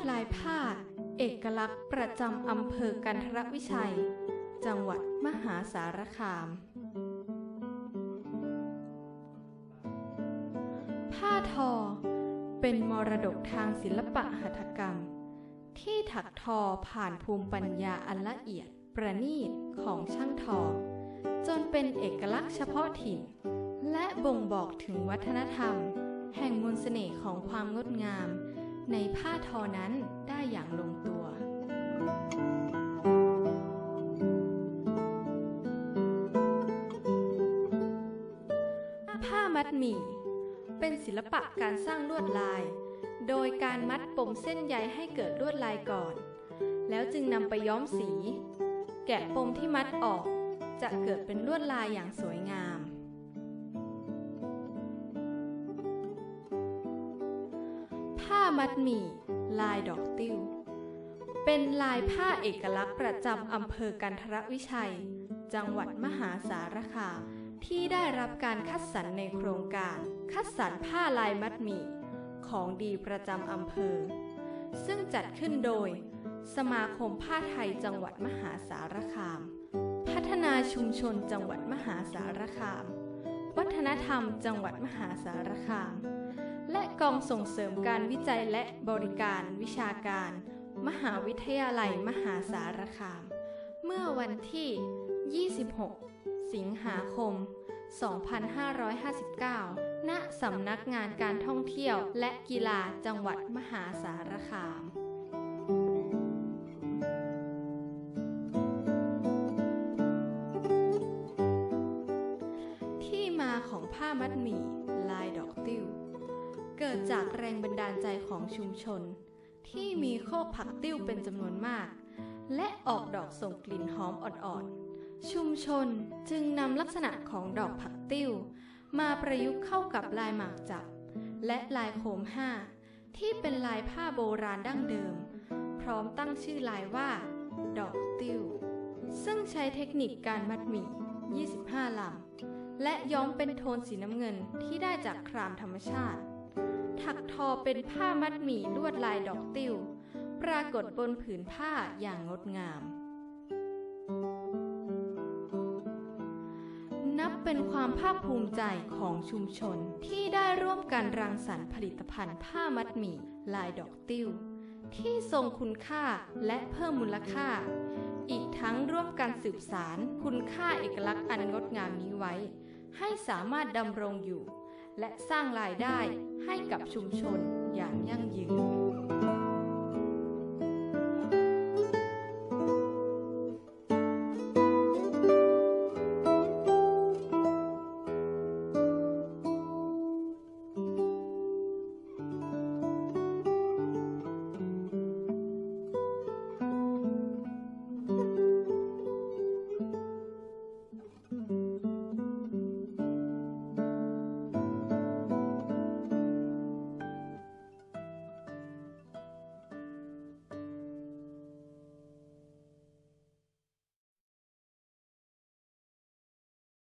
ดลายผ้า เอกลักษณ์ประจำอำเภอกันทรวิชัย จังหวัดมหาสารคาม ผ้าทอ เป็นมรดกทางศิลปะหัตถกรรม ที่ถักทอผ่านภูมิปัญญาอันละเอียดประณีตของช่างทอ จนเป็นเอกลักษณ์เฉพาะถิ่น และบ่งบอกถึงวัฒนธรรม แห่งมนต์เสน่ห์ของความงดงาม ในผ้าทอนั้นได้อย่างลงตัว ผ้ามัดหมี่ เป็นศิลปะการสร้างลวดลาย โดยการมัดปมเส้นใยให้เกิดลวดลายก่อน แล้วจึงนำไปย้อมสี แกะปมที่มัดออกจะเกิดเป็นลวดลายอย่างสวยงาม ผ้ามัดหมี่ ลายดอกติ้ว เป็นลายผ้าเอกลักษณ์ประจำอำเภอกันทรวิชัย จังหวัดมหาสารคามที่ได้รับการคัดสรรในโครงการ คัดสรรผ้าลายมัดหมี่ ของดีประจำอำเภอ ซึ่งจัดขึ้นโดย สมาคมผ้าไทยจังหวัดมหาสารคาม พัฒนาชุมชนจังหวัดมหาสารคาม วัฒนธรรมจังหวัดมหาสารคาม และกองส่งเสริมการวิจัยและบริการวิชาการ มหาวิทยาลัยมหาสารคาม เมื่อวันที่ 26 สิงหาคม 2559 ณ สำนักงานการท่องเที่ยวและกีฬาจังหวัดมหาสารคามที่มาของผ้ามัดหมี่ลายดอกติ้ว เกิดจากแรงบันดาลใจของชุมชน ที่มีโคกผักติ้วเป็นจำนวนมาก และออกดอกส่งกลิ่นหอมอ่อนๆ ชุมชนจึงนำลักษณะของดอกผักติ้ว มาประยุกต์เข้ากับลายหมากจับ และลายโคมห้า ที่เป็นลายผ้าโบราณดั้งเดิม พร้อมตั้งชื่อลายว่า ดอกติ้ว ซึ่งใช้เทคนิคการมัดหมี่ 25ลำและย้อมเป็นโทนสีน้ำเงินที่ได้จากครามธรรมชาติ ถักทอเป็นผ้ามัดหมี่ลวดลายดอกติ้วปรากฏบนผืนผ้าอย่างงดงาม นับเป็นความภาคภูมิใจของชุมชนที่ได้ร่วมกันรังสรรค์ผลิตภัณฑ์ผ้ามัดหมี่ลายดอกติ้วที่ทรงคุณค่าและเพิ่มมูลค่า อีกทั้งร่วมกันสืบสารคุณค่าเอกลักษณ์อันงดงามนี้ไว้ ให้สามารถดำรงอยู่ และสร้างรายได้ให้กับชุมชนอย่างยั่งยืน